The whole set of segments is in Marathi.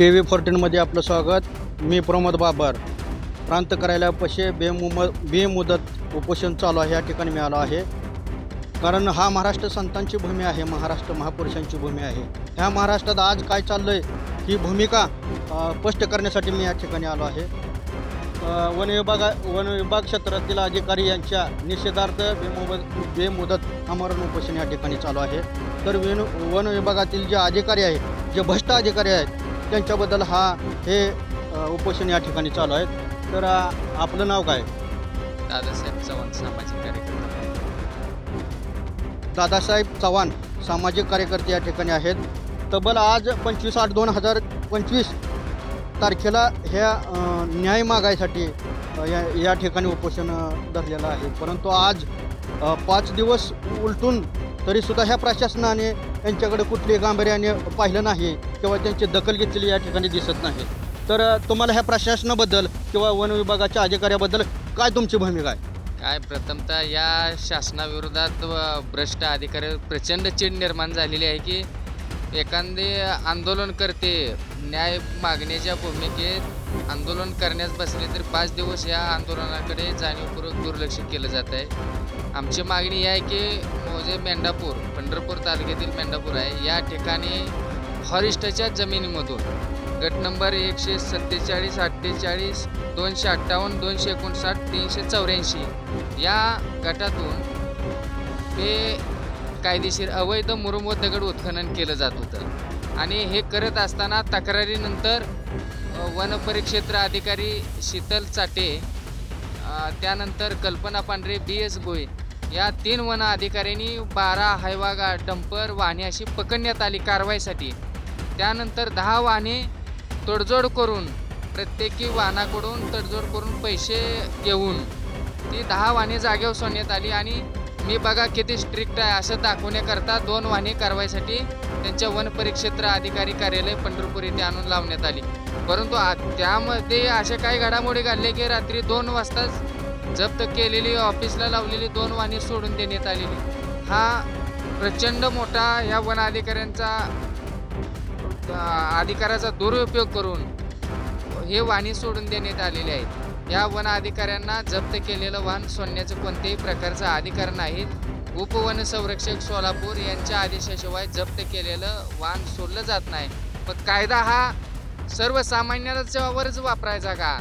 टी व्ही फोर्टीनमध्ये आपलं स्वागत. मी प्रमोद बाबर. प्रांत कार्यालयापाशी बेमुम बेमुदत उपोषण चालू आहे या ठिकाणी मी आलो आहे. कारण हा महाराष्ट्र संतांची भूमी आहे महाराष्ट्र महापुरुषांची भूमी आहे. ह्या महाराष्ट्रात आज काय चाललं आहे ही भूमिका स्पष्ट करण्यासाठी मी या ठिकाणी आलो आहे. वन विभागा वन विभाग क्षेत्रातील अधिकारी यांच्या निषेधार्थ बेमुदत बेमुदत आमरण उपोषण या ठिकाणी चालू आहे. तर वन वन विभागातील जे अधिकारी आहेत जे भ्रष्ट अधिकारी आहेत त्यांच्याबद्दल हा हे उपोषण या ठिकाणी चालू आहे तर आपलं नाव काय? दादासाहेब चव्हाण सामाजिक कार्यकर्ता. दादासाहेब चव्हाण सामाजिक कार्यकर्ते या ठिकाणी आहेत. तब्बल आज पंचवीस आठ दोन हजार पंचवीस तारखेला ह्या न्याय मागायसाठी या या ठिकाणी उपोषण धरलेलं आहे. परंतु आज पाच दिवस उलटून तरीसुद्धा ह्या प्रशासनाने यांच्याकडे कुठली गांभीर्याने पाहिलं नाही किंवा त्यांची दखल घेतलेली या ठिकाणी दिसत नाही. तर तुम्हाला ह्या प्रशासनाबद्दल किंवा वन विभागाच्या अधिकाऱ्याबद्दल काय तुमची भूमिका आहे? काय प्रथमतः या शासनाविरोधात भ्रष्ट अधिकारी प्रचंड चीड निर्माण झालेली आहे की एखादे आंदोलनकर्ते न्याय मागण्याच्या भूमिकेत आंदोलन करण्यास बसले तर पाच दिवस या आंदोलनाकडे जाणीवपूर्वक दुर्लक्ष केलं जात आहे. आमची मागणी आहे की म्हणजे मेंढापूर पंढरपूर तालुक्यातील मेंढापूर आहे. या ठिकाणी फॉरेस्टच्या जमिनीमधून गट नंबर एकशे सत्तेचाळीस अठ्ठेचाळीस दोनशे अठ्ठावन्न दोनशे एकोणसाठ तीनशे चौऱ्याऐंशी या गटातून हे कायदेशीर अवैध मुरुमो दगड उत्खनन केलं जात होतं. आणि हे करत असताना तक्रारीनंतर वनपरिक्षेत्र वन परिक्षेत्र अधिकारी शीतल चाटे त्यानंतर कल्पना पांढरे बी एस गोयल या तीन वन अधिकाऱ्यांनी बारा हायवागा डंपर वाहने अशी पकडण्यात आली कारवाईसाठी. त्यानंतर दहा वाहने तोडजोड करून प्रत्येकी वाहनाकडून तडजोड करून पैसे घेऊन ती दहा वाहने जागेवर सोडण्यात आली आणि मी बघा किती स्ट्रिक्ट आहे असं दाखवण्याकरता दोन वाहने कारवाईसाठी त्यांच्या वन परिक्षेत्र अधिकारी कार्यालय पंढरपूर येथे आणून लावण्यात आली. परंतु आ- त्यामध्ये अशा काही घडामोडी घडल्या की रात्री दोन वाजताच जप्त केलेली ऑफिसला लावलेली दोन वाहने सोडून देण्यात आलेली. हा प्रचंड मोठा या वन अधिकाऱ्यांचा अधिकाराचा दुरुपयोग करून हे वाहने सोडून देण्यात आलेले आहेत. या वन अधिकाऱ्यांना जप्त केलेलं वाहन सोडण्याचं कोणत्याही प्रकारचा अधिकार नाही. उपवन संरक्षक सोलापूर यांच्या आदेशाशिवाय जप्त केलेलं वाहन सोडलं जात नाही. पण कायदा हा सर्वसामान्याच्यावरच वापरायचा का?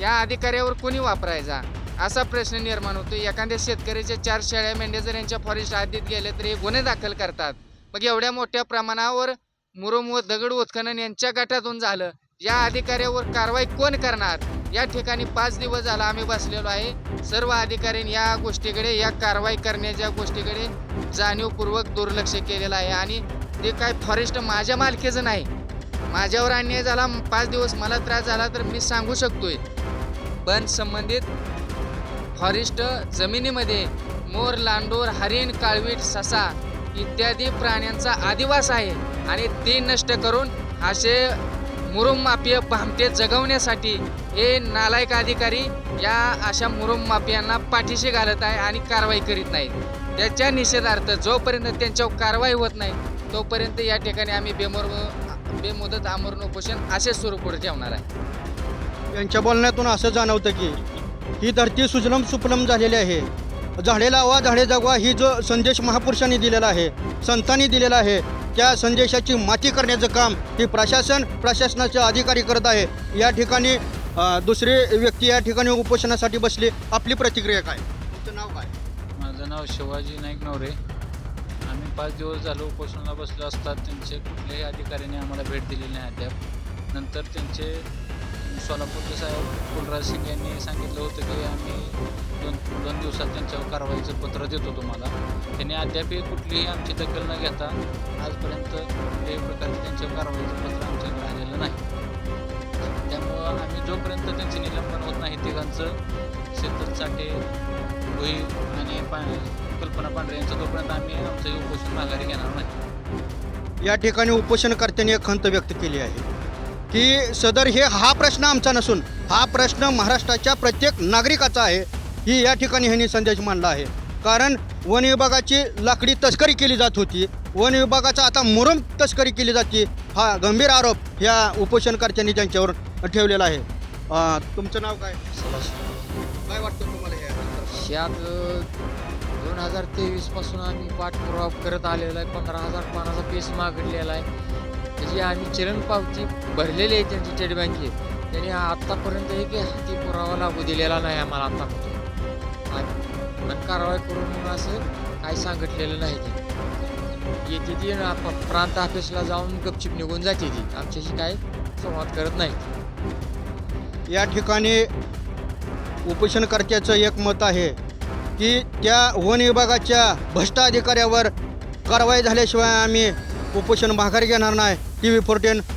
या अधिकाऱ्यावर कोणी वापरायचा? असा प्रश्न निर्माण होतो एखाद्या शेतकऱ्याच्या चार शेळ्या मेंढ्या जर यांच्या फॉरेस्ट हद्दीत गेले तर हे गुन्हे दाखल करतात. मग एवढ्या मोठ्या प्रमाणावर मुरुम व दगड उत्खनन यांच्या गटातून झालं. या अधिकाऱ्यावर कारवाई कोण करणार? या ठिकाणी पाच दिवस झाला आम्ही बसलेलो आहे. सर्व अधिकाऱ्यांनी या गोष्टीकडे या कारवाई करण्याच्या गोष्टीकडे जाणीवपूर्वक दुर्लक्ष केलेलं आहे. आणि ते काय फॉरेस्ट माझ्या मालकीचं नाही. माझ्यावर अन्याय झाला पाच दिवस मला त्रास झाला तर मी सांगू शकतोय. पण संबंधित फॉरेस्ट जमिनीमध्ये मोर लांडोर हरिण काळवीट ससा इत्यादी प्राण्यांचा आदिवास आहे आणि ते नष्ट करून असे मुरुम माफिया भामटे जगवण्यासाठी हे नालायक अधिकारी या अशा मुरुम माफियांना पाठीशी घालत आहे आणि कारवाई करीत नाहीत. त्याच्या निषेधार्थ जोपर्यंत त्यांच्यावर कारवाई होत नाही तोपर्यंत या ठिकाणी आम्ही बेमोर बेमुदत आमरण उपोषण असे सुरू पुढे ठेवणार आहे. यांच्या बोलण्यातून असं जाणवतं की ही धरती सुजलम सुफलम झालेली आहे. झाडे लावा झाडे जगवा ही जो संदेश महापुरुषांनी दिलेला आहे संतांनी दिलेला आहे त्या संदेशाची माती करण्याचं काम ही प्रशासन प्रशासनाचे अधिकारी करत आहे. या ठिकाणी अ, दुसरी व्यक्ती या ठिकाणी उपोषणासाठी बसली. आपली प्रतिक्रिया काय? तुमचं नाव काय? माझं नाव शिवाजी नाईक नवरे. आम्ही पाच दिवस झालो उपोषणाला बसलो असतात त्यांचे कुठल्याही अधिकाऱ्याने आम्हाला भेट दिली नाही अद्याप. नंतर त्यांचे सोलापूरचे साहेब कुलराज सिंग यांनी सांगितलं होतं की आम्ही दोन दोन दिवसात त्यांच्यावर कारवाईचं पत्र देतो तुम्हाला. त्यांनी अद्यापही कुठलीही आमची दखल न घेता आजपर्यंत कुठल्याही प्रकारचे त्यांच्यावर कारवाईचं पत्र आमच्याकडे आलेलं नाही. त्यामुळं आम्ही जोपर्यंत त्यांचे निलंबन होत नाही तिघांचं शेतल चाटे भुई आणि पाणी कल्पना पांढरे यांचं तोपर्यंत आम्ही आमचं उपोषण माघारी घेणार नाही. या ठिकाणी उपोषणकर्त्यांनी एक खंत व्यक्त केली आहे की सदर हे हा प्रश्न आमचा नसून हा प्रश्न महाराष्ट्राच्या प्रत्येक नागरिकाचा आहे ही या ठिकाणी ह्यांनी संदेश मांडला आहे. कारण वन विभागाची लाकडी तस्करी केली जात होती वन विभागाचा आता मुरुम तस्करी केली जाते हा गंभीर आरोप या उपोषणकर्त्यांनी त्यांच्यावर ठेवलेला आहे. अ, तुमचं नाव काय? काय वाटतं तुम्हाला हे यात दोन हजार तेवीसपासून आम्ही पाठपुरावा करत आलेलो आहे. पंधरा हजार पानाचा केस मागडलेला आहे. त्याची आम्ही चलन पावती भरलेली आहे त्यांची स्टेट बँकेत त्यांनी आत्तापर्यंत एक हाती पुरावा लागू दिलेला नाही आम्हाला आत्तापर्यंत आणि कारवाई करून म्हणून असं काही सांगितलेलं नाही ते. येते ती आप- प्रांत ऑफिसला जाऊन गपचिप निघून जाते ती. आमच्याशी काय संवाद करत नाही. या ठिकाणी उपोषणकर्त्याचं एक मत आहे. की त्या वन विभागाच्या भ्रष्ट अधिकाऱ्यावर कारवाई झाल्याशिवाय आम्ही उपोषण माघारी घेणार नाही. T V fourteen